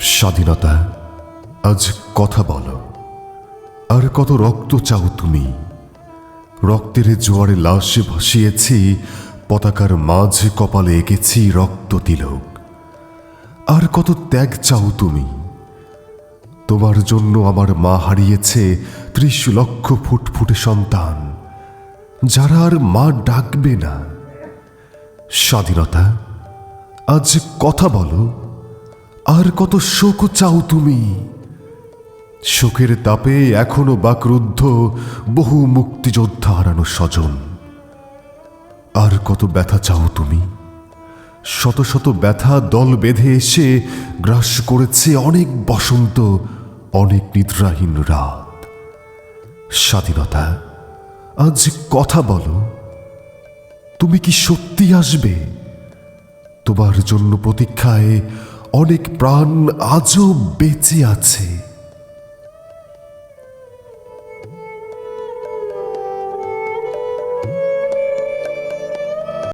স্বাধীনতা, আজ কথা বলো। আর কত রক্ত চাও তুমি? রক্তের জোয়ারে লাশে ভাসিয়েছি, পতাকার মাঝে কপালে এঁকেছি রক্ত তিলক। আর কত ত্যাগ চাও তুমি? তোমার জন্য আমার মা হারিয়েছে ত্রিশ লক্ষ ফুটফুটে সন্তান, যারা আর মা ডাকবে না। স্বাধীনতা আজ কথা বলো, আর কত শোক চাও তুমি? শোকের তাপে এখনও বাকরুদ্ধ বহু মুক্তিযোদ্ধা হারানো স্বজন। আর কত ব্যথা চাও তুমি? শত শত ব্যথা দল বেঁধে এসে গ্রাস করেছে অনেক বসন্ত, অনেক নিদ্রাহীন রাত। স্বাধীনতা, আজ কথা বলো, তুমি কি সত্যি আসবে? তোমার জন্য প্রতীক্ষায় অনেক প্রাণ আজও বেঁচে আছে।